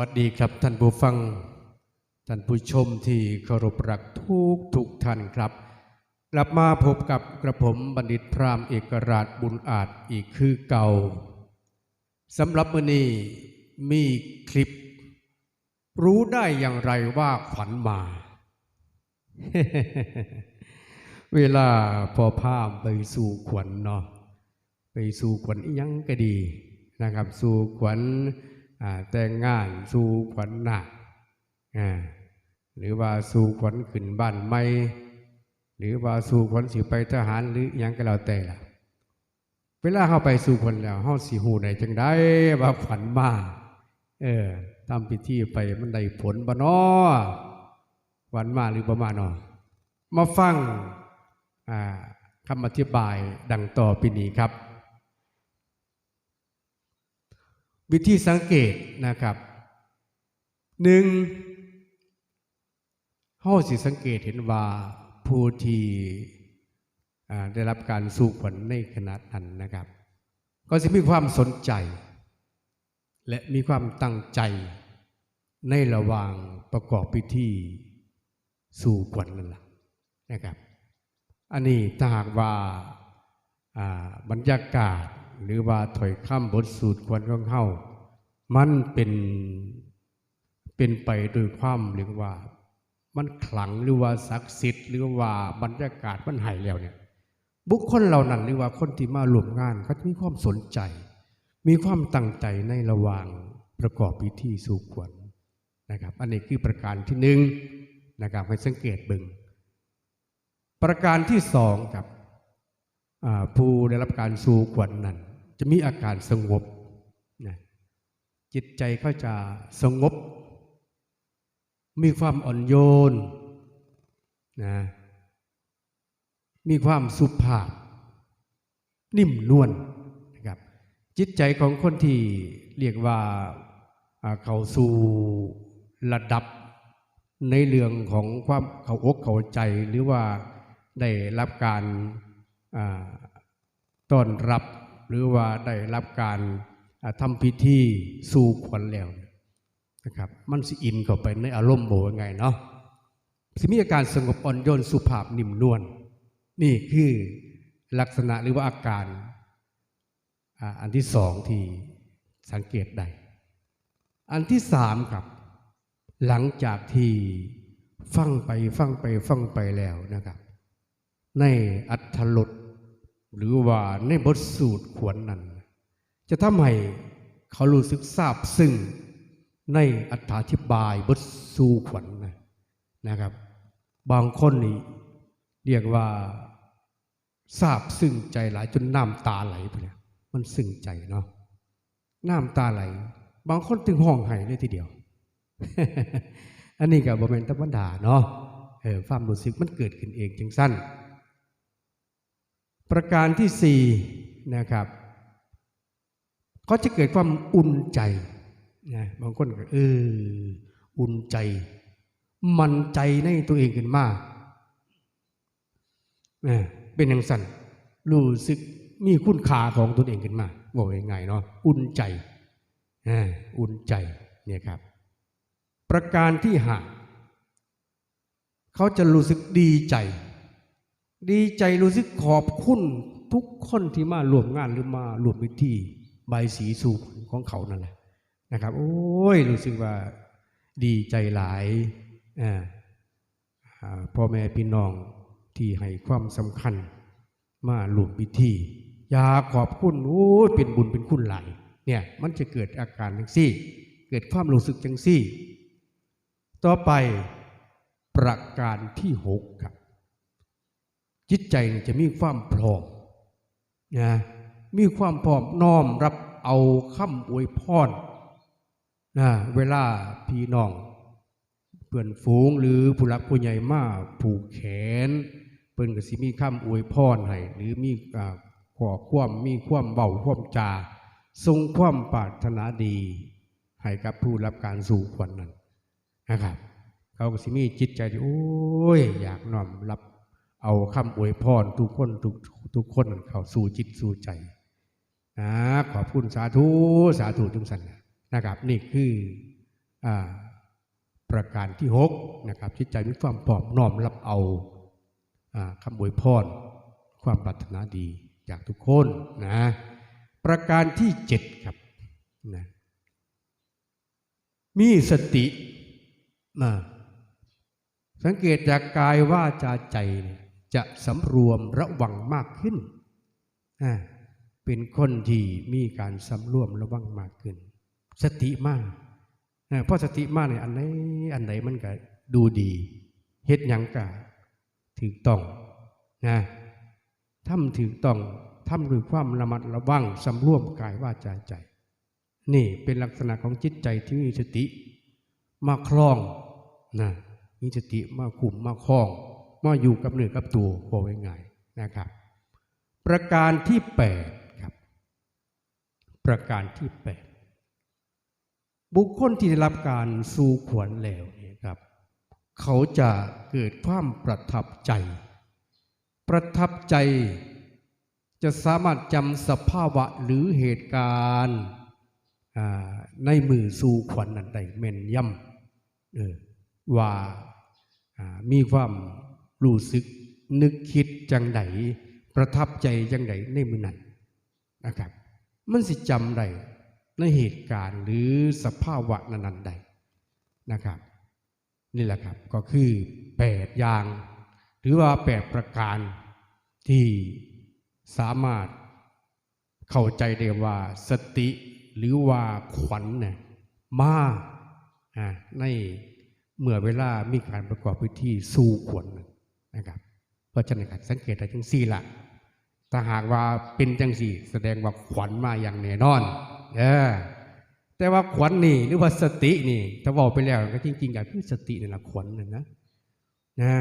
วัสดีครับท่านผู้ฟัง ท่านผู้ชมที่เคารพรักทุกทุกท่านครับ กลับมาพบกับกระผมบัณฑิตพราหมณ์เอกราชบุญอาจอีกคือเก่าสำหรับมื้อนี้มีคลิป รู้ได้อย่างไรว่าขวัญมา เวลาพอพามไปสู่ขวัญเนาะไปสู่ขวัญยังก็ดีนะครับ สู่ขวัญ แต่งงานสู่ขวัญหนักหรือว่าสู่ขวัญขึ้นบ้านใหม่หรือว่าสู่ขวัญสิไปทหารหรืออยังก็แล้วแต่ละเวลาเข้าไปสู่ขวัญแล้วเฮาสิฮู้ได้จังไดว่าขวัญมาเออทำพิธีไปมันได้ผลบ่นอขวัญมาหรือบ่มาน้อมาฟังคำอธิบายดังต่อไปนี้ครับ วิธีสังเกตนะครับหนึ่งเฮาสิสังเกตเห็นว่าผู้ที่ได้รับการสู่ขวัญในขณะนั้นนะครับ ก็จะมีความสนใจ และมีความตั้งใจในระหว่างประกอบพิธีสู่ขวัญนั่นแหละนะครับ อันนี้ถ้าหากว่าบรรยากาศ หรือว่าถอยข้ามบทสูตรควรของเฮามันเป็นเป็นไปโดยความเรียกว่า มันขลังหรือว่าศักดิ์สิทธิ์หรือว่าบรรยากาศมันหายแล้วเนี่ย บุคคลเหล่านั้นหรือว่าคนที่มาร่วมงานเขาจะมีความสนใจ มีความตั้งใจในระหว่างประกอบพิธีสู่ขวัญนะครับ อันนี้คือประการที่หนึ่งนะครับให้สังเกตเบึงประการที่สองครับ ผู้ได้รับการสู่ขวัญนั้น จะมีอาการสงบนะจิตใจเขาจะสงบ มีความอ่อนโยนนะมีความสุภาพ นิ่มนวลนะครับจิตใจของคนที่เรียกว่าเขาสู่ระดับในเรื่องของความเขาอกเขาใจหรือว่าได้รับการ ต้อนรับหรือว่าได้รับการอ่าทำพิธีสู่ขวัญแล้วนะครับ มันสิอินเข้าไปในอารมณ์โบยังไงเนาะสิมีอาการสงบอ่อนโยนสุภาพนิ่มนวลนี่คือลักษณะหรือว่าอาการอันที่สองที่สังเกตได้อันที่สามครับ หลังจากที่ฟังไปฟังไปฟังไปแล้วนะครับ ในอัธรส หรือว่าในบทสูตรขวนนั้น จะทำให้เขารู้สึกซาบซึ้งในอัธาธิบายบทสูขวัญนนะครับ บางคนนี่เรียกว่าซาบซึ้งใจหลายจนน้ำตาไหลไปเลยมันซึ้งใจเนาะน้ำตาไหล บางคนถึงห้องไห้เลยทีเดียว อันนี้กับบแมนธรรมดาเนาะเออความรู้สึกมันเกิดขึ้นเองจังสั้น ประการที่สี่นะครับก็จะเกิดความอุ่นใจนะบางคนก็เอออุ่นใจ มันใจในตัวเองขึ้นมานะเป็นอย่างสั้นรู้สึกมีคุณค่าของตนเองขึ้นมาบอกยังไงเนาะอุ่นใจอ่าอุ่นใจเนี่ยครับ ประการที่ห้าเขาจะรู้สึกดีใจ ดีใจรู้สึกขอบคุณทุกคนที่มาร่วมงานหรือมาร่วมพิธีใบสีสู่ของเขานั่นแหละนะครับ โอ้ยรู้สึกว่าดีใจหลายพ่อแม่พี่น้องที่ให้ความสำคัญมาร่วมพิธีอยากขอบคุณโอ้ยเป็นบุญเป็นคุณหลายเนี่ยมันจะเกิดอาการจังซี่ เกิดความรู้สึกจังซี่ ต่อไปประการที่หกครับ จิตใจจะมีความพร้อมนะมีความพร้อมน้อมรับเอาคำอวยพรนะเวลาพี่น้องเพื่อนฝูงหรือผู้หลักผู้ใหญ่มาผูกแขนเพิ่นก็สิมีคำอวยพรให้หรือมีอขอความมีความเบาความจาทรงความปรารถนาดีให้กับผู้รับการสู่ขวัญนนั้นนะครับ เขาก็สิมีจิตใจที่โอ้ย อยากน้อมรับ เอาคำอวยพรทุกคนทุกทุกคนเข้าสู่จิตสู่ใจนะขอบคุณสาธุสาธุทุกสันนะครับนี่คืออ่าประการที่หกนะครับจิตใจมีความพร้อมน้อมรับเอาอ่าคำอวยพรความปรารถนาดีจากทุกคนนะประการที่เจ็ดครับนะมีสติมาสังเกตจากกายว่าจาใจเนี่ย จะสำรวมระวังมากขึ้น เป็นคนที่มีการสำรวมระวังมากขึ้น สติมาก เพราะสติมากเนี่ยอันไหนอันไหนมันก็ดูดีเฮ็ดยังกะถูกต้องนะทำถูกต้องทำด้วยความระมัดระวังสำรวมกายว่าใจใจ นี่เป็นลักษณะของจิตใจที่มีสติมาคล้องนะมีสติมาคุมมาคล้อง มาอยู่กับเนื้อกับตัวพอไว้ง่ายนะครับ ประการที่แปดครับประการที่แปดบุคคลที่ได้รับการสู่ขวัญแล้วนี่ครับเขาจะเกิดความประทับใจ ประทับใจจะสามารถจำสภาวะหรือเหตุการณ์ในมือสู่ขวัญนั้นได้แม่นยำว่ามีความ รู้สึกนึกคิดจังไดประทับใจจังไดในมือนั้นนะครับ มันสิจำได้ในเหตุการณ์หรือสภาวะนั้นๆใดนะครับ นี่แหละครับก็คือแปดอย่าง หรือว่าแปดประการที่สามารถเข้าใจได้ว่าสติหรือว่าขวัญเนี่ยมาอ่าในเมื่อเวลามีการประกอบพิธีสู่ขวัญ นะครับ เพราะฉะนั้นครับสังเกตได้จังสี่ละถ้าหากว่าเป็นจังสี่ แสดงว่าขวัญมาอย่างแน่นอนเออแต่ว่าขวัญนี่หรือว่าสตินี่ถ้าบอกไปแล้วก็จริงๆก็คือสตินี่แหละขวัญน่ะนะนะ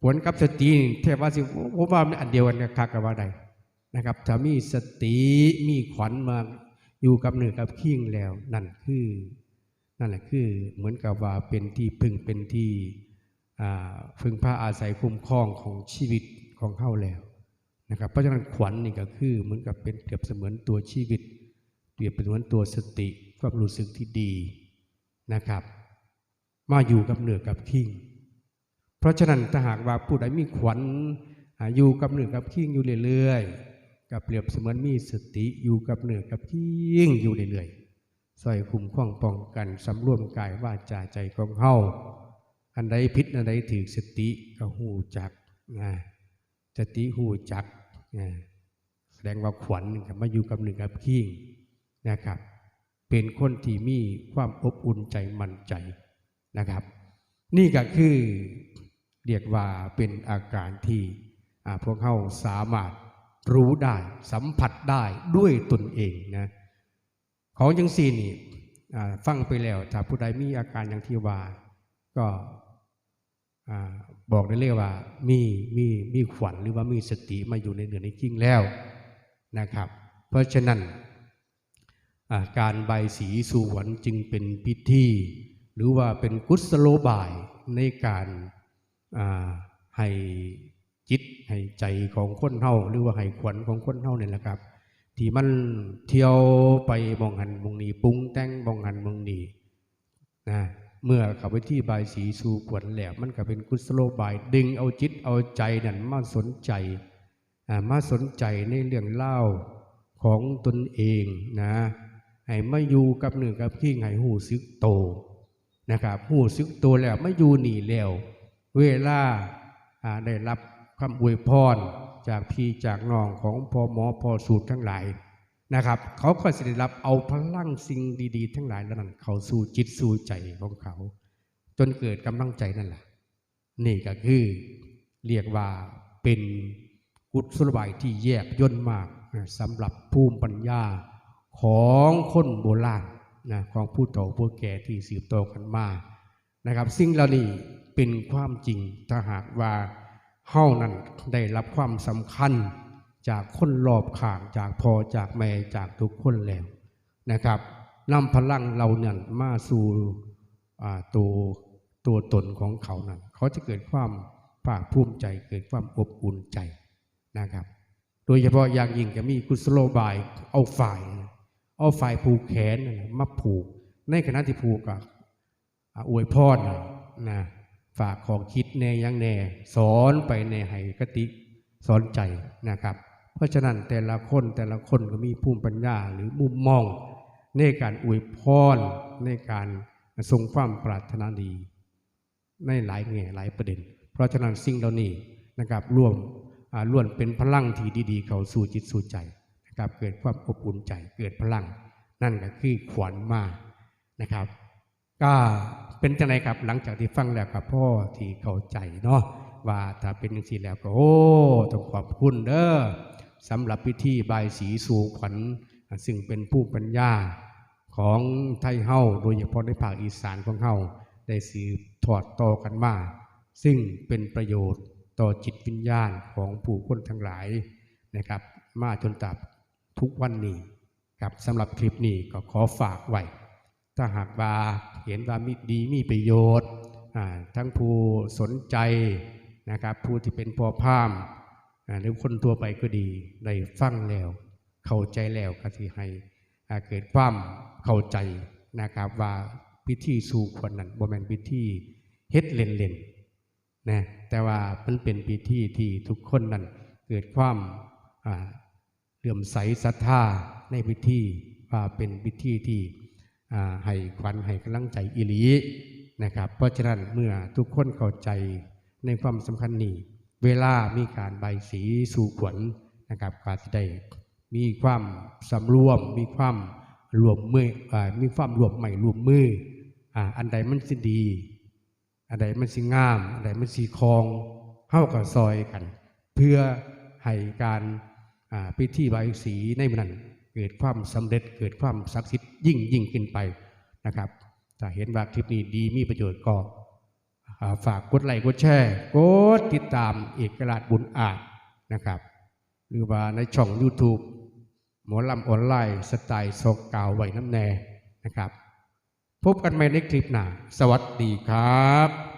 ขวัญกับสตินี่แทบว่าสิผมว่ามันอันเดียวกันกับคักกับว่าใดนะครับถ้ามีสติมีขวัญมาอยู่กับเหนือกับขิ้งแล้ว นั่นคือ นั่นแหละคือเหมือนกับว่าเป็นที่พึ่งเป็นที่ พึ่งพาอาศัยคุ้มครองของชีวิตของเข้าแล้วนะครับเพราะฉะนั้นขวัญนี่ก็คือเหมือนกับเป็นเปรียบเสมือนตัวชีวิต เปรียบเป็นเหมือนตัวสติความรู้สึกที่ดีนะครับ มาอยู่กับเหนือกับขิ้งเพราะฉะนั้นถ้าหากว่าผู้ใดมีขวัญอยู่กับเหนือกับขิ้งอยู่เรื่อยๆก็เปรียบเสมือนมีสติอยู่กับเหนือกับขิ้งอยู่เรื่อยๆซอยคุ้มครองป้องกันสำรวมกายว่าจาใจของเฮา อันใดพิษอันใดถือสติก็หูจักนะสติหูจักนะแสดงว่าขวัญนี่ก็มาอยู่กับหนือกับขิ้งนะครับ เป็นคนที่มีความอบอุ่นใจมั่นใจนะครับ นี่ก็คือเรียกว่าเป็นอาการที่พวกเขาสามารถรู้ได้สัมผัสได้ด้วยตนเองนะของจังสี่นี่ฟังไปแล้วถ้าผู้ใดมีอาการอย่างที่ว่า ก็ บอกได้เลยว่ามีมีมีขวัญหรือว่ามีสติมาอยู่ในเดือนในจริงแล้วนะครับ เพราะฉะนั้นการใบสีสู่ขวัญจึงเป็นพิธี หรือว่าเป็นกุศโลบายในการให้จิตให้ใจของคนเฮาหรือว่าให้ขวัญของคนเฮาเนี่ยแหละครับ ที่มันเที่ยวไปมองหันมองนี้ปรุงแต่งมองหันมองนี้นะ เมื่อเข้าไปที่บายสีสู่ขวัญแล้วมันก็เป็นกุศโลบาย ดึงเอาจิตเอาใจนั่นมาสนใจอ่ามาสนใจในเรื่องเล่าของตนเองนะให้มาอยู่กับหนึ่งกับขี้ให้หูซึกโตนะครับหูซึกโตแล้วไมาอยู่หนีแล้ว เวลาได้รับคำอวยพรจากพี่จากน้องของพ่อหมอพ่อสูตรทั้งหลาย นะครับ เขาก็จะได้รับเอาพลังสิ่งดีๆ ทั้งหลายแล้วนั้น เขาสู่จิตสู่ใจของเขา จนเกิดกำลังใจนั่นแหละนี่ก็คือเรียกว่าเป็นกุศลบายที่แยบย่นมากสำหรับภูมิปัญญาของคนโบราณนะของผู้เฒ่าผู้แก่ที่สืบต่อกันมานะครับ สิ่งเหล่านี้เป็นความจริงถ้าหากว่าเฮานั้นได้รับความสำคัญ จากคนรอบข้างจากพอจากแม่จากทุกคนแล้วนะครับนำพลังเราเนี่ยมาสู่ตัวตัวตนของเขานั้น เขาจะเกิดความภาคภูมิใจเกิดความอบอุ่นใจนะครับ โดยเฉพาะอย่างยิ่งจะมีกุศโลบายเอาฝ่าย เอาฝ่ายผูกแขนมาผูก ในขณะที่ผูกก็อ่าอวยพรนะฝากของคิดแน่ยังแน่ สอนไปในให้กติสอนใจนะครับ ราะฉะนั้นแต่ละคนแต่ละคนก็มีภูมิปัญญาหรือมุมมอง ในการอวยพรในการทรงความปรารถนาดี ในหลายแง่หลายประเด็น เพราะฉะนั้นสิ่งเหล่านี้นะครับร่วมล้วนเป็นพลังที่ดีๆ เขาสู่จิตสู่ใจนะครับเกิดความอบอุ่นใจเกิดพลัง นั่นก็คือขวัญมานะครับ ก็เป็นจังไรครับหลังจากที่ฟังแล้วครับพ่อที่เข้าใจเนาะว่าถ้าเป็นอย่างนี้แล้วก็โอ้ต้องขอบคุณเด้อ สำหรับพิธีบายสีสู่ขวัญซึ่งเป็นผู้ปัญญาของไทยเฮาโดยเฉพาะในภาคอีสานของเฮาได้สืบทอดต่อกันมาซึ่งเป็นประโยชน์ต่อจิตวิญญาณของผู้คนทั้งหลายนะครับ มาจนตับทุกวันนี้ครับสำหรับคลิปนี้ก็ขอฝากไว้ถ้าหากว่าเห็นว่ามีดีมีประโยชน์ทั้งผู้สนใจนะครับผู้ที่เป็นพอพามา หรือคนทั่วไปก็ดีได้ฟังแล้ว เข้าใจแล้วก็ที่ให้เกิดความเข้าใจนะครับว่าพิธีสู่คนนั้นบ่แม่นพิธีเฮ็ดเล่นๆนนะแต่ว่ามันเป็นพิธีที่ทุกคนนั้นเกิดความอ่าเลื่อมใสศรัทธาในพิธีว่าเป็นพิธีที่ให้ขวัญให้กำลังใจอิลีนะครับ เพราะฉะนั้นเมื่อทุกคนเข้าใจในความสำคัญนี้ เวลามีการใบสีสู่ขวัญนะครับก็จะได้มีความสำรวม มีความรวมมืออมีความรวมใหม่รวมมืออ่าอันใดมันสิดี อันใดมันสิงาม อันใดมันสีคองเข้ากับซอยกัน เพื่อให้การพิธีใบสีในมันนั้นเกิดความสำเร็จเกิดความศักดิ์สิทธิ์ยิ่งยิ่งขึ้นไปนะครับถ้าเห็นว่าคลิปนี้ดีมีประโยชน์ก็ ฝากกดไลค์กดแชร์กดติดตามเอกราชบุญอาจนะครับ หรือว่าในช่อง YouTube หมอลำออนไลน์สไตล์โศกกาวไว้น้ำแน่นะครับ พบกันใหม่ในคลิปหน้า สวัสดีครับ